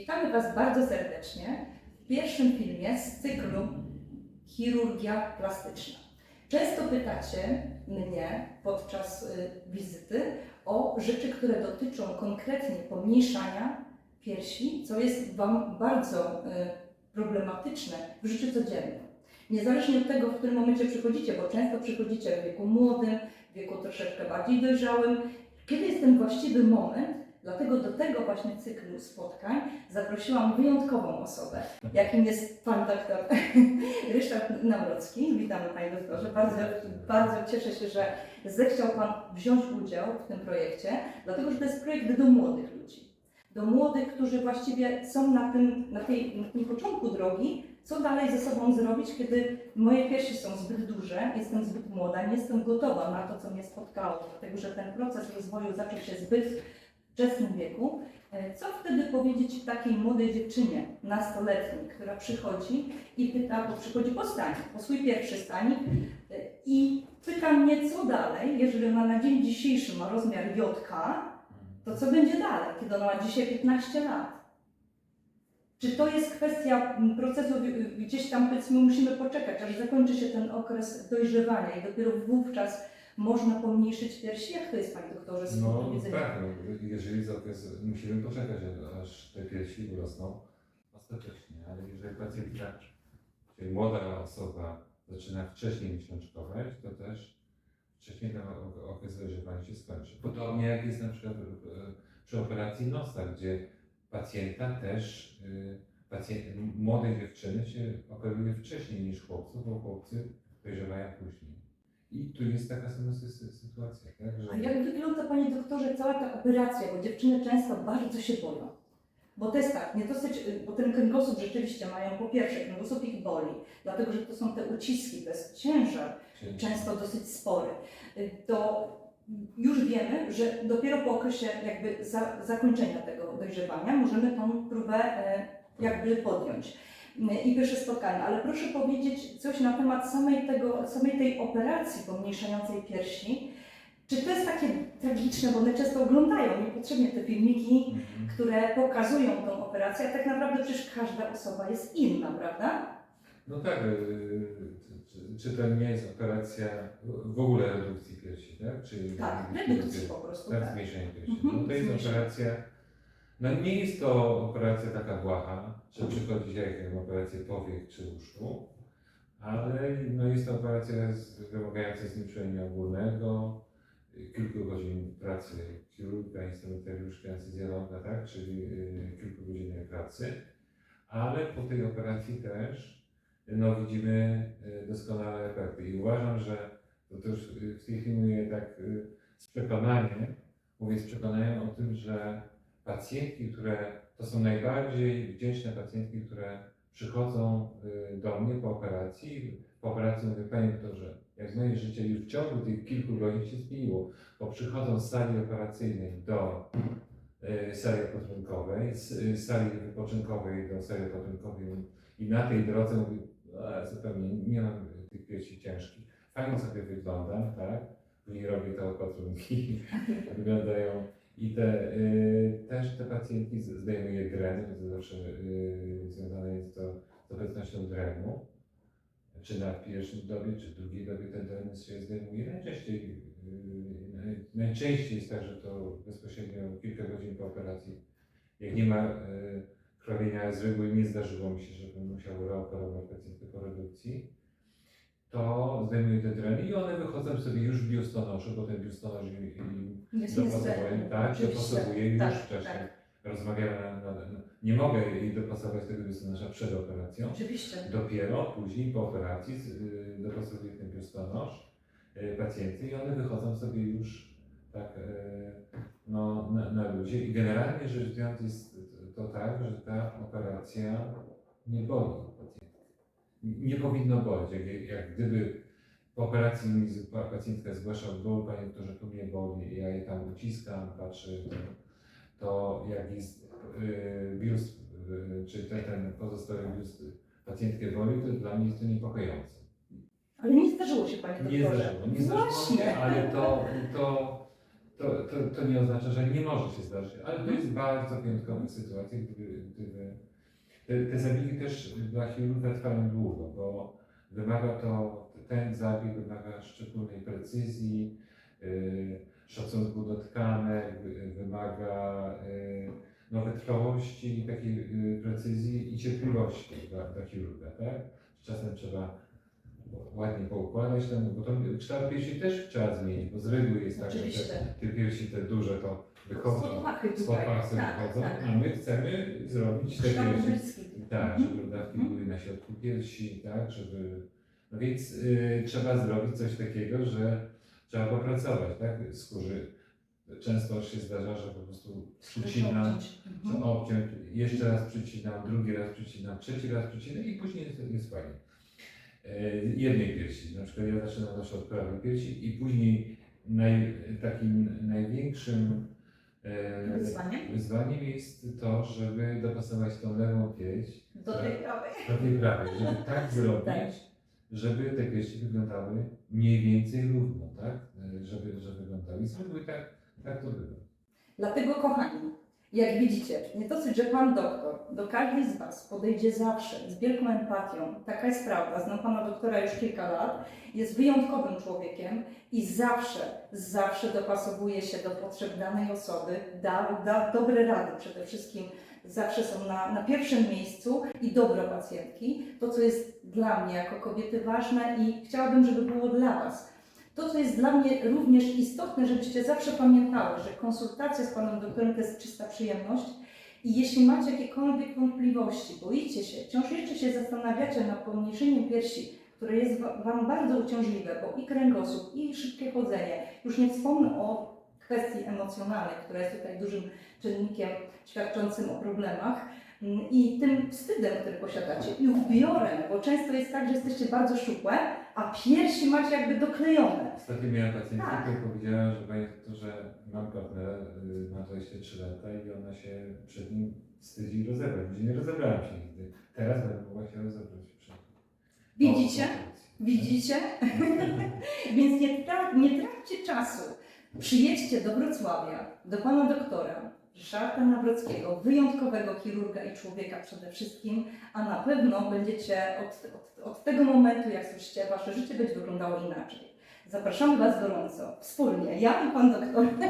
Witamy Was bardzo serdecznie w pierwszym filmie z cyklu Chirurgia plastyczna. Często pytacie mnie podczas y, wizyty o rzeczy, które dotyczą konkretnie pomniejszania piersi, co jest Wam bardzo y, problematyczne w życiu codziennym. Niezależnie od tego, w którym momencie przychodzicie, bo często przychodzicie w wieku młodym, w wieku troszeczkę bardziej dojrzałym, kiedy jest ten właściwy moment, Dlatego do tego właśnie cyklu spotkań zaprosiłam wyjątkową osobę, jakim jest pan doktor Ryszard Nawrocki. Witamy panie doktorze. Bardzo, bardzo cieszę się, że zechciał pan wziąć udział w tym projekcie, dlatego że to jest projekt do młodych ludzi. Do młodych, którzy właściwie są na tym, na tej, na tym początku drogi, co dalej ze sobą zrobić, kiedy moje piersi są zbyt duże, jestem zbyt młoda, nie jestem gotowa na to, co mnie spotkało, dlatego że ten proces rozwoju zaczął się zbyt wczesnym wieku. E, Co wtedy powiedzieć takiej młodej dziewczynie, nastoletniej, która przychodzi i pyta, bo przychodzi po stanie, po swój pierwszy stanik e, i pyta mnie, co dalej, jeżeli ona na dzień dzisiejszy ma rozmiar JK, to co będzie dalej, kiedy ona ma dzisiaj 15 lat? Czy to jest kwestia procesu, gdzieś tam powiedzmy musimy poczekać, aż zakończy się ten okres dojrzewania i dopiero wówczas można pomniejszyć piersi? Jak to jest, Panie Doktorze, z punktu No widzenia? tak, no, jeżeli okres, musimy poczekać, aż te piersi urosną ostatecznie, ale jeżeli pacjentka, czyli młoda osoba zaczyna wcześniej miesiączkować, to też wcześniej ten okres dojrzewania się skończy. Podobnie jak jest na przykład e, przy operacji nosa, gdzie pacjenta też, e, pacjent, młode dziewczyny się operuje wcześniej niż chłopców, bo chłopcy dojrzewają później. I tu jest taka sama sy- sy- sytuacja, tak? Że... A jak wygląda, Panie doktorze, cała ta operacja? Bo dziewczyny często bardzo się boją. Bo to jest tak, nie dosyć, bo ten kręgosłup rzeczywiście mają, po pierwsze, kręgosłup ich boli, dlatego że to są te uciski, to jest ciężar, Czyli- często dosyć spory. Y, To już wiemy, że dopiero po okresie jakby za, zakończenia tego dojrzewania możemy tą próbę e, jakby podjąć. Y, I pierwsze spotkanie, ale proszę powiedzieć coś na temat samej, tego, samej tej operacji pomniejszającej piersi. Czy to jest takie tragiczne, bo one często oglądają niepotrzebnie te filmiki, Mhm. które pokazują tą operację, a tak naprawdę przecież każda osoba jest inna, prawda? No tak, y, czy, czy to nie jest operacja w ogóle redukcji piersi, tak? Czyli Tak, redukcji po prostu. Tak, Tak. zmniejszenie piersi. Mhm, No to jest operacja, no nie jest to operacja taka błaha, że przychodzi jak operację powiek czy uszczu, ale no jest to operacja wymagająca znieczulenia ogólnego, kilku godzin pracy chirurga, instrumentariuszka, anestezjologa, tak? Czyli y, kilku godzin pracy, ale po tej operacji też no, widzimy y, doskonałe efekty. I uważam, że to też y, w tej chwili mówię tak y, z przekonaniem, mówię z przekonaniem o tym, że pacjentki, które to są najbardziej wdzięczne pacjentki, które przychodzą y, do mnie po operacji. Po operacji mówię, panie doktorze, jak moje życie już w ciągu tych kilku godzin się zmieniło, bo przychodzą z sali operacyjnej do y, sali odpoczynkowej, z y, sali wypoczynkowej do sali odpoczynkowej i na tej drodze mówię, zupełnie nie mam tych piersi ciężkich. Fajnie sobie wyglądam, tak? Później robię te opatrunki, wyglądają i te, y, też te pacjentki zdejmuje dreny, bo to zawsze y, związane jest to z obecnością drenu. Czy na pierwszym dobie, czy drugiej dobie te dreny się zdejmuje. Najczęściej, y, naj, najczęściej jest tak, że to bezpośrednio kilka godzin po operacji. Jak nie ma y, krwawienia z reguły, nie zdarzyło mi się, żebym musiał reoperować pacjentkę po redukcji, to zdejmuję te dreny i one wychodzą sobie już w biustonoszu, bo ten biustonosz im, Jest dopasowuje, niezbędny. tak, Oczywiście. dopasowuje już Tak, wcześniej. tak. Rozmawiamy na, na, na, nie mogę jej dopasować tego biustonosza przed operacją. Oczywiście. Dopiero później po operacji y, dopasowuję ten biustonosz y, pacjenty i one wychodzą sobie już tak y, no, na, na luzie. I generalnie rzecz biorąc jest to tak, że ta operacja nie boli pacjenta. Nie powinno boleć. Jak, jak gdyby po operacji pacjentka zgłasza ból, panie doktorze, tu mnie boli, ja jej tam uciskam, patrzę, to, jak jest biust, y, czy ten, ten pozostały biust pacjentkę boli, to dla mnie jest to niepokojące. Ale nie zdarzyło się Panie Nie doktorze. zdarzyło, nie zdarzyło się, ale to, to, to, to, to nie oznacza, że nie może się zdarzyć. Ale to jest bardzo wyjątkowa sytuacja, gdyby, gdyby Te, te zabiegi też dla chirurga trwają długo, bo wymaga to, ten zabieg wymaga szczególnej precyzji, yy, szacunku do tkanek, wy- wymaga no, wytrwałości, takiej yy, precyzji i cierpliwości dla, dla chirurga, tak? Czasem trzeba ładnie poukładać ten, bo to kształt piersi też trzeba zmienić, bo z reguły jest tak, że Oczywiście. te, te piersi te duże to wychodzą, Spod pachy spod tutaj. pasy Tak, wychodzą, tak. a my chcemy zrobić te Kształt piersi tak, Mhm. żeby dawki Mhm. były na środku piersi, tak, żeby... No więc y, trzeba zrobić coś takiego, że trzeba popracować, tak, skórzy. Często się zdarza, że po prostu przycinam, Mhm. obciąć, jeszcze raz przycinam, drugi raz przycinam, trzeci raz przycinam i później jest, jest fajnie. E, jednej piersi, na przykład ja zaczynam zawsze od prawej piersi i później naj, takim największym e, Wyzwaniem? wyzwaniem jest to, żeby dopasować tą lewą pierś Do tej prawej. do tej prawej, żeby tak zrobić, Tak. żeby te piersi wyglądały mniej więcej równo, tak? E, Żeby, żeby wyglądały. I tak, tak to bywa. Dlatego, kochani, jak widzicie, nie dosyć, że Pan doktor do każdej z Was podejdzie zawsze z wielką empatią, taka jest prawda, znam Pana doktora już kilka lat, jest wyjątkowym człowiekiem i zawsze, zawsze dopasowuje się do potrzeb danej osoby, da, da dobre rady przede wszystkim, zawsze są na, na pierwszym miejscu i dobro pacjentki, to co jest dla mnie jako kobiety ważne i chciałabym, żeby było dla Was. To, co jest dla mnie również istotne, żebyście zawsze pamiętały, że konsultacja z Panem doktorem to jest czysta przyjemność i jeśli macie jakiekolwiek wątpliwości, boicie się, wciąż jeszcze się zastanawiacie nad pomniejszeniem piersi, które jest wa- Wam bardzo uciążliwe, bo i kręgosłup, i szybkie chodzenie, już nie wspomnę o kwestii emocjonalnej, która jest tutaj dużym czynnikiem świadczącym o problemach, mm, i tym wstydem, który posiadacie, i ubiorem, bo często jest tak, że jesteście bardzo szczupłe, a piersi macie jakby doklejone. Ostatnio miałem pacjentkę, Tak. powiedziała, że doktorze, mam partnera, y, ma 23 lata i ona się przed nim wstydzi rozebrać. Gdzie nie rozebrałam się nigdy. Teraz będę mogła się rozebrać przed nim. Widzicie? Widzicie? Więc nie, tra- nie traćcie czasu. Przyjedźcie do Wrocławia, do pana doktora Ryszarda Nawrockiego, wyjątkowego chirurga i człowieka przede wszystkim, a na pewno będziecie od, od, od tego momentu, jak słyszycie, wasze życie będzie wyglądało inaczej. Zapraszamy Was gorąco, wspólnie, ja i pan doktor.